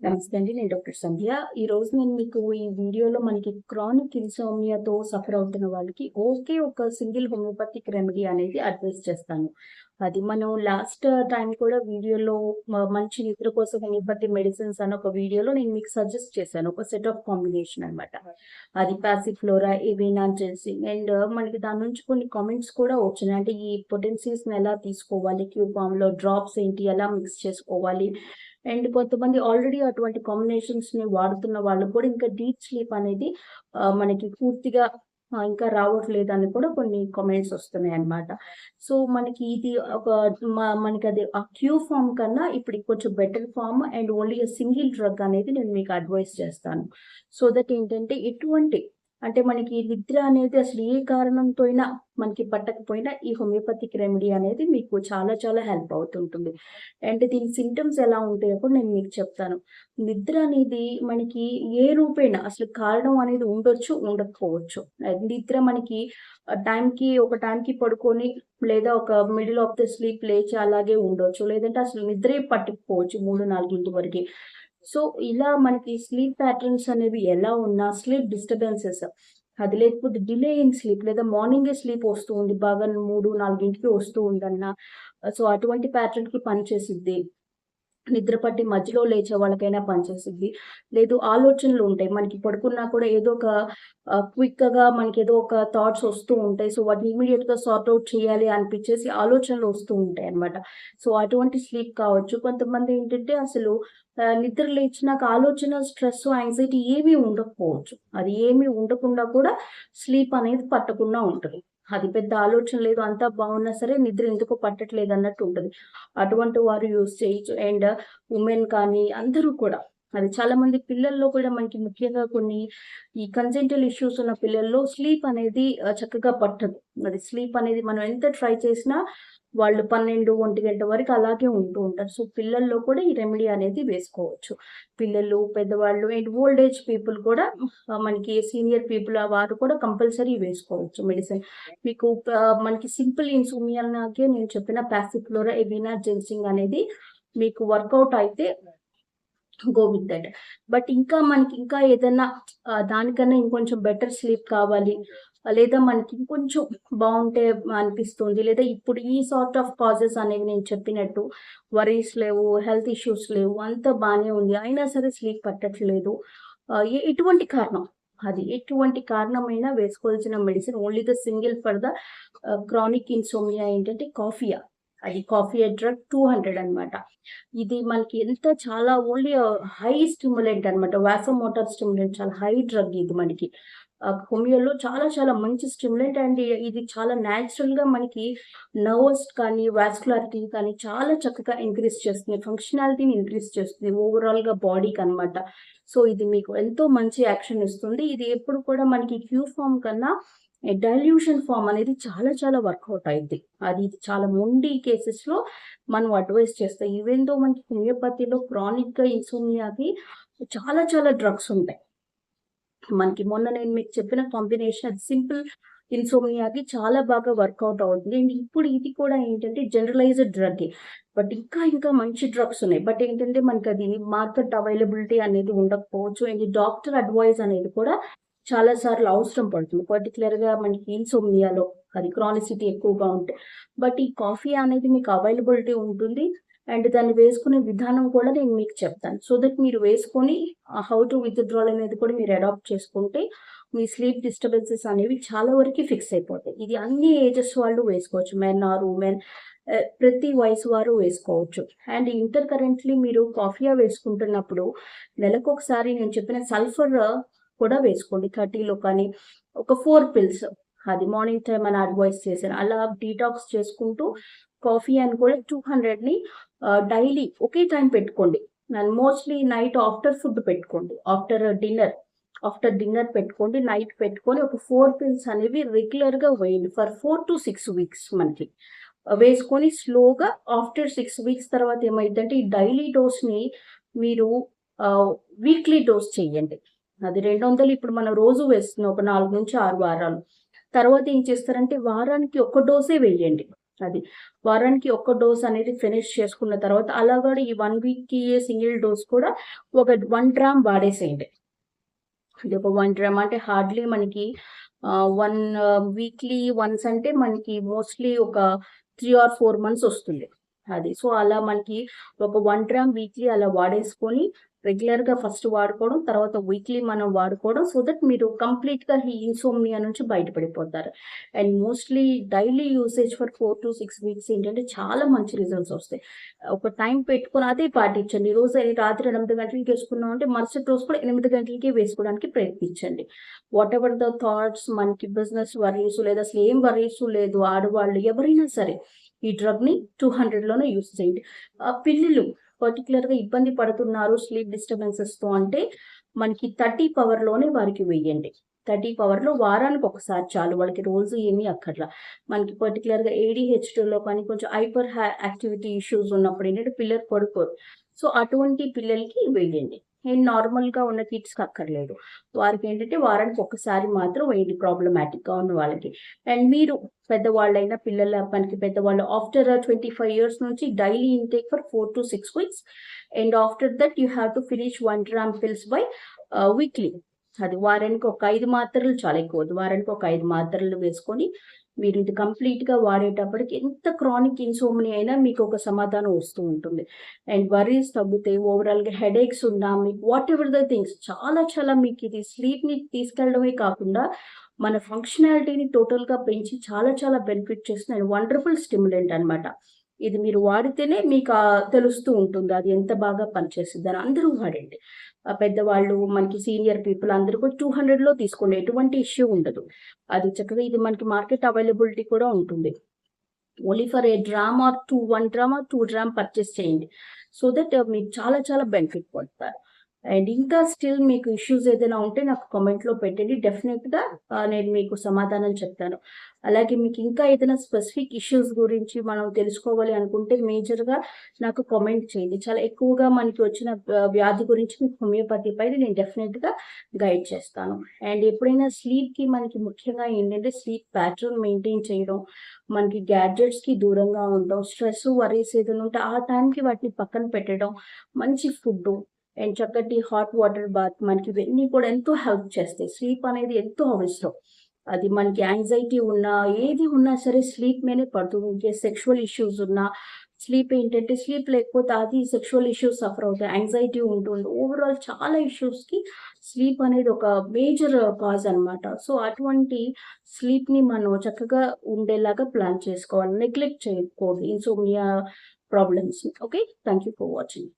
నమస్తే అండి నేను డాక్టర్ సంధ్య. ఈ రోజు నేను మీకు ఈ వీడియోలో మనకి క్రానిక్ ఇన్సోమియాతో సఫర్ అవుతున్న వాళ్ళకి ఓకే ఒక సింగిల్ హోమియోపతిక్ రెమెడీ అనేది అడ్వైస్ చేస్తాను. అది మనం లాస్ట్ టైం కూడా వీడియోలో మంచి నిద్ర కోసం హోమియోపతి మెడిసిన్స్ అని ఒక వీడియోలో నేను మీకు సజెస్ట్ చేశాను. ఒక సెట్ ఆఫ్ కాంబినేషన్ అన్నమాట. అది పాసిఫ్లోరా ఏవేనా జెన్సింగ్ అండ్ మనకి దాని నుంచి కొన్ని కామెంట్స్ కూడా వచ్చినాయి. అంటే ఈ పొటెన్సీస్ ఎలా తీసుకోవాలి క్యూ ఫామ్లో డ్రాప్స్ ఏంటి ఎలా మిక్స్ చేసుకోవాలి అండ్ కొంతమంది ఆల్రెడీ అటువంటి కాంబినేషన్స్ని వాడుతున్న వాళ్ళు కూడా ఇంకా డీప్ స్లీప్ అనేది ఆ, మనకి పూర్తిగా ఇంకా రావట్లేదు అని కూడా కొన్ని కామెంట్స్ వస్తున్నాయి అన్నమాట. సో మనకి ఇది ఒక మ- మనకి అది ఆ క్యూ ఫామ్ కన్నా ఇప్పుడు కొంచెం better form and only single drug అనేది నేను మీకు అడ్వైస్ చేస్తాను. సో దట్ ఏంటంటే ఎటువంటి అంటే మనకి నిద్ర అనేది అసలు ఏ కారణంతో అయినా మనకి పట్టకపోయినా ఈ హోమియోపతిక్ రెమెడీ అనేది మీకు చాలా చాలా హెల్ప్ అవుతుంటుంది. అండ్ దీని సిమ్టమ్స్ ఎలా ఉంటాయో కూడా నేను మీకు చెప్తాను. నిద్ర అనేది మనకి ఏ రూపేణ అసలు కారణం అనేది ఉండొచ్చు ఉండకపోవచ్చు. నిద్ర మనకి టైంకి ఒక టైంకి పడుకొని లేదా ఒక మిడిల్ ఆఫ్ ద స్లీప్ లేచి అలాగే ఉండొచ్చు. లేదంటే అసలు నిద్రే పట్టకపోవచ్చు మూడు నాలుగింటి వరకు. సో ఇలా మనకి స్లీప్ ప్యాటర్న్స్ అనేవి ఎలా ఉన్నా స్లీప్ డిస్టర్బెన్సెస్ అది లేకపోతే డిలే ఇన్ స్లీప్ లేదా మార్నింగే స్లీప్ వస్తూ ఉంది బాగా మూడు నాలుగింటికి వస్తూ ఉందన్న సో అటువంటి ప్యాటర్న్కి పనిచేసిద్ది. నిద్ర పట్టి మధ్యలో లేచే వాళ్ళకైనా పనిచేస్తుంది లేదు ఆలోచనలు ఉంటాయి. మనకి పడుకున్నా కూడా ఏదో ఒక క్విక్గా మనకి ఏదో ఒక థాట్స్ వస్తూ ఉంటాయి. సో వాటిని ఇమీడియట్గా సార్ట్ అవుట్ చేయాలి అనిపించేసి ఆలోచనలు వస్తూ ఉంటాయి అన్నమాట. సో అటువంటి స్లీప్ కావచ్చు. కొంతమంది ఏంటంటే అసలు నిద్ర లేచినాక ఆలోచన స్ట్రెస్ యాంగ్జైటీ ఏమీ ఉండకపోవచ్చు. అది ఏమీ ఉండకుండా కూడా స్లీప్ అనేది పట్టకుండా ఉంటుంది. అది పెద్ద ఆలోచన లేదు అంతా బాగున్నా సరే నిద్ర ఎందుకో పట్టట్లేదు అన్నట్టు ఉంటుంది. అటువంటి వారు యూజ్ చేయొచ్చు. అండ్ ఉమెన్ కానీ అందరూ కూడా అది చాలా మంది పిల్లల్లో కూడా మనకి ముఖ్యంగా కొన్ని ఈ కన్సెంటల్ ఇష్యూస్ ఉన్న పిల్లల్లో స్లీప్ అనేది చక్కగా పట్టదు. అది స్లీప్ అనేది మనం ఎంత ట్రై చేసినా వాళ్ళు పన్నెండు ఒంటి గంట వరకు అలాగే ఉంటూ ఉంటారు. సో పిల్లల్లో కూడా ఈ రెమెడీ అనేది వేసుకోవచ్చు. పిల్లలు పెద్దవాళ్ళు అండ్ ఓల్డ్ ఏజ్ పీపుల్ కూడా మనకి సీనియర్ పీపుల్ వారు కూడా కంపల్సరీ వేసుకోవచ్చు మెడిసిన్ మీకు మనకి సింపుల్ ఇన్సూమియాకే నేను చెప్పిన ప్యాసిఫ్లోరా ఎవినా జెన్సింగ్ అనేది మీకు వర్కౌట్ అయితే గో విత్ దట్ బట్ ఇంకా మనకి ఇంకా ఏదైనా దానికన్నా ఇంకొంచెం బెటర్ స్లీప్ కావాలి. లేదా మనకి ఇంకొంచెం బాగుంటే అనిపిస్తుంది. లేదా ఇప్పుడు ఈ సార్ట్ ఆఫ్ కాజెస్ అనేవి నేను చెప్పినట్టు వరీస్ లేవు హెల్త్ ఇష్యూస్ లేవు అంత బాగానే ఉంది. అయినా సరే స్లీప్ పట్టట్లేదు. ఎటువంటి కారణం? అది ఎటువంటి కారణమైనా వేసుకోవాల్సిన medicine only the single for the chronic insomnia ఏంటంటే కాఫియా అది కాఫీ డ్రగ్ టూ హండ్రెడ్ అనమాట ఇది మనకి ఎంత చాలా ఓన్లీ హై స్టిమ్యులెంట్ అనమాట వాసోమోటార్ స్టిమ్యులెంట్ చాలా హై డ్రగ్ ఇది మనకి. హోమియోలో చాలా చాలా మంచి స్టిమ్యులెంట్ అండ్ ఇది చాలా న్యాచురల్గా మనకి నర్వస్ కానీ వాస్కులారిటీ కానీ చాలా చక్కగా ఇంక్రీజ్ చేస్తుంది. ఫంక్షనాలిటీని ఇంక్రీజ్ చేస్తుంది ఓవరాల్గా బాడీకి అనమాట సో ఇది మీకు ఎంతో మంచి యాక్షన్ ఇస్తుంది. ఇది ఎప్పుడు కూడా మనకి క్యూ ఫామ్ కన్నా డైల్యూషన్ ఫామ్ అనేది చాలా చాలా వర్కౌట్ అయింది అది ఇది చాలా మొండి కేసెస్లో మనం అడ్వైస్ చేస్తాం ఈవెన్ దో మనకి హోమియోపతిలో క్రానిక్గా ఇన్సోమియాకి చాలా చాలా డ్రగ్స్ ఉంటాయి. మనకి మొన్న నేను మీకు చెప్పిన కాంబినేషన్ అది సింపుల్ ఇన్సోమియాకి చాలా బాగా వర్కౌట్ అవుతుంది అండ్ ఇప్పుడు ఇది కూడా ఏంటంటే జనరలైజ్డ్ డ్రగ్ బట్ ఇంకా ఇంకా మంచి డ్రగ్స్ ఉన్నాయి. బట్ ఏంటంటే మనకి అది మార్కెట్ అవైలబిలిటీ అనేది ఉండకపోవచ్చు. అండ్ డాక్టర్ అడ్వైజ్ అనేది కూడా చాలా సార్లు అవసరం పడుతుంది. పర్టికులర్గా మనకి ఇన్సోమియాలో అది క్రానిసిటీ ఎక్కువగా ఉంటాయి బట్ ఈ కాఫీ అనేది మీకు అవైలబిలిటీ ఉంటుంది. అండ్ దాన్ని వేసుకునే విధానం కూడా నేను మీకు చెప్తాను. సో దట్ మీరు వేసుకొని హౌ టు విత్డ్రాల్ అనేది కూడా మీరు అడాప్ట్ చేసుకుంటే మీ స్లీప్ డిస్టర్బెన్సెస్ అనేవి చాలా వరకు ఫిక్స్ అయిపోతాయి. ఇది అన్ని ఏజెస్ వాళ్ళు వేసుకోవచ్చు. మెన్ ఆర్ ఉమెన్ ప్రతి వయసు వారు వేసుకోవచ్చు. అండ్ ఇంటర్ కరెంట్లీ మీరు కాఫీయా వేసుకుంటున్నప్పుడు నెలకు ఒకసారి నేను చెప్పిన సల్ఫర్ కూడా వేసుకోండి. థర్టీలో కానీ ఒక ఫోర్ పిల్స్ అది మార్నింగ్ టైం అని అడ్వైస్ చేశాను అలా డీటాక్స్ చేసుకుంటూ కాఫీ అని కూడా టూ హండ్రెడ్ని డైలీ ఒకే టైం పెట్టుకోండి. And mostly night after food పెట్టుకోండి. ఆఫ్టర్ డిన్నర్ ఆఫ్టర్ డిన్నర్ పెట్టుకోండి. నైట్ పెట్టుకొని ఒక ఫోర్ పిల్స్ అనేవి రెగ్యులర్గా వేయండి. For four to six weeks మనకి. వేసుకొని స్లోగా ఆఫ్టర్ సిక్స్ వీక్స్ తర్వాత ఏమైందంటే ఈ డైలీ డోస్ని మీరు వీక్లీ డోస్ చేయండి. అది రెండు వందలు ఇప్పుడు మనం రోజు వేస్తున్నాం ఒక నాలుగు నుంచి ఆరు వారాలు. తర్వాత ఏం చేస్తారంటే వారానికి ఒక డోసే వేయండి. అది వారానికి ఒక్క డోస్ అనేది ఫినిష్ చేసుకున్న తర్వాత అలా కూడా ఈ వన్ వీక్కి సింగిల్ డోస్ కూడా ఒక వన్ గ్రామ్ వాడేసేయండి. ఇది ఒక వన్ గ్రామ్ అంటే హార్డ్లీ మనకి వన్ వీక్లీ వన్స్ అంటే మనకి మోస్ట్లీ ఒక త్రీ ఆర్ ఫోర్ మంత్స్ వస్తుంది. అది. సో అలా మనకి ఒక వన్ గ్రామ్ వీక్లీ అలా వాడేసుకొని రెగ్యులర్గా ఫస్ట్ వాడుకోవడం తర్వాత వీక్లీ మనం వాడుకోవడం సో దట్ మీరు కంప్లీట్గా ఈ ఇన్సోమ్నియా నుంచి బయటపడిపోతారు. And mostly daily usage for four to six weeks ఏంటంటే చాలా మంచి రిజల్ట్స్ వస్తాయి. ఒక టైం పెట్టుకుని అదే పాటించండి. రోజు అయితే రాత్రి ఎనిమిది గంటలకి వేసుకున్నాం అంటే మరుసటి రోజు కూడా ఎనిమిది గంటలకి వేసుకోవడానికి ప్రయత్నించండి. వాట్ ఎవర్ ద థాట్స్ మనకి బిజినెస్ వర్రీస్ లేదా అసలు ఏం వర్రీస్ లేదు ఆడవాళ్ళు ఎవరైనా సరే ఈ డ్రగ్ని టూ హండ్రెడ్లోనే యూస్ చేయండి. ఆ పిల్లలు పర్టికులర్గా ఇబ్బంది పడుతున్నారు స్లీప్ డిస్టర్బెన్సెస్తో అంటే మనకి థర్టీ పవర్లోనే వారికి వెయ్యండి. థర్టీ పవర్లో వారానికి ఒకసారి చాలు వాళ్ళకి రోజు ఏమీ అక్కర్లా. మనకి పర్టికులర్గా ఏడిహెచ్డీలో కానీ కొంచెం హైపర్ యాక్టివిటీ ఇష్యూస్ ఉన్నప్పుడు ఏంటంటే పిల్లలు పడుకోరు. సో అటువంటి పిల్లలకి వేయండి అండ్ నార్మల్గా ఉన్న కిడ్స్కి అక్కర్లేదు. వారికి ఏంటంటే వారానికి ఒకసారి మాత్రం వేయండి ప్రాబ్లమాటిక్గా ఉన్న వాళ్ళకి. అండ్ మీరు పెద్దవాళ్ళైనా పిల్లల మనకి పెద్దవాళ్ళు ఆఫ్టర్ ట్వంటీ ఫైవ్ ఇయర్స్ నుంచి daily intake for four to six weeks and after that you have to finish one gram pills by weekly అది వారానికి ఒక ఐదు మాత్రలు చాలా ఎక్కువ. వారానికి ఒక ఐదు మాత్రలు వేసుకొని మీరు ఇది కంప్లీట్గా వాడేటప్పటికి ఎంత క్రానిక్ ఇన్సోమ్ని అయినా మీకు ఒక సమాధానం వస్తూ ఉంటుంది. అండ్ వరీస్ తగ్గుతాయి ఓవరాల్గా హెడేక్స్ ఉన్నా మీకు వాట్ ఎవర్ ద థింగ్స్ చాలా చాలా మీకు ఇది స్లీప్ని తీసుకెళ్ళడమే కాకుండా మన ఫంక్షనాలిటీని టోటల్గా పెంచి చాలా చాలా బెనిఫిట్ చేస్తుంది. అండ్ వండర్ఫుల్ స్టిమ్యులెంట్ అనమాట ఇది మీరు వాడితేనే మీకు తెలుస్తూ ఉంటుంది అది ఎంత బాగా పనిచేస్తుంది అని అందరూ వాడండి. పెద్దవాళ్ళు మనకి సీనియర్ పీపుల్ అందరూ కూడా టూ హండ్రెడ్లో తీసుకోండి ఎటువంటి ఇష్యూ ఉండదు. అది చక్కగా ఇది మనకి మార్కెట్ అవైలబిలిటీ కూడా ఉంటుంది. Only for a dram or two one dram or two dram purchase చేయండి. సో దట్ మీకు చాలా చాలా బెనిఫిట్ పడతారు. అండ్ ఇంకా స్టిల్ మీకు ఇష్యూస్ ఏదైనా ఉంటే నాకు కామెంట్లో పెట్టండి. డెఫినెట్గా నేను మీకు సమాధానం చెప్తాను. అలాగే మీకు ఇంకా ఏదైనా స్పెసిఫిక్ ఇష్యూస్ గురించి మనం తెలుసుకోవాలి అనుకుంటే మేజర్గా నాకు కామెంట్ చేయండి. చాలా ఎక్కువగా మనకి వచ్చిన వ్యాధి గురించి మీకు హోమియోపతి పైన నేను డెఫినెట్గా గైడ్ చేస్తాను. అండ్ ఎప్పుడైనా స్లీప్కి మనకి ముఖ్యంగా ఏంటంటే స్లీప్ ప్యాటర్న్ మెయింటైన్ చేయడం మనకి గ్యాడ్జెట్స్కి దూరంగా ఉండడం స్ట్రెస్ వరీస్ ఏదైనా ఉంటే ఆ టైంకి వాటిని పక్కన పెట్టడం మంచి ఫుడ్ అండ్ చక్కటి హాట్ వాటర్ బాత్ మనకి ఇవన్నీ కూడా ఎంతో హెల్ప్ చేస్తాయి. స్లీప్ అనేది ఎంతో అవసరం. అది మనకి యాంగ్జైటీ ఉన్నా ఏది ఉన్నా సరే స్లీప్ మీదే పడుతుంది ఇంకే సెక్షువల్ ఇష్యూస్ ఉన్నా స్లీప్ ఏంటంటే స్లీప్ లేకపోతే అది సెక్షువల్ ఇష్యూస్ సఫర్ అవుతాయి. యాంగ్జైటీ ఉంటుంది ఓవరాల్ చాలా ఇష్యూస్కి స్లీప్ అనేది ఒక మేజర్ కాజ్ అనమాట సో అటువంటి స్లీప్ని మనం చక్కగా ఉండేలాగా ప్లాన్ చేసుకోవాలి. నెగ్లెక్ట్ చేయకూడదు. Insomnia problems. Okay? Thank you for watching.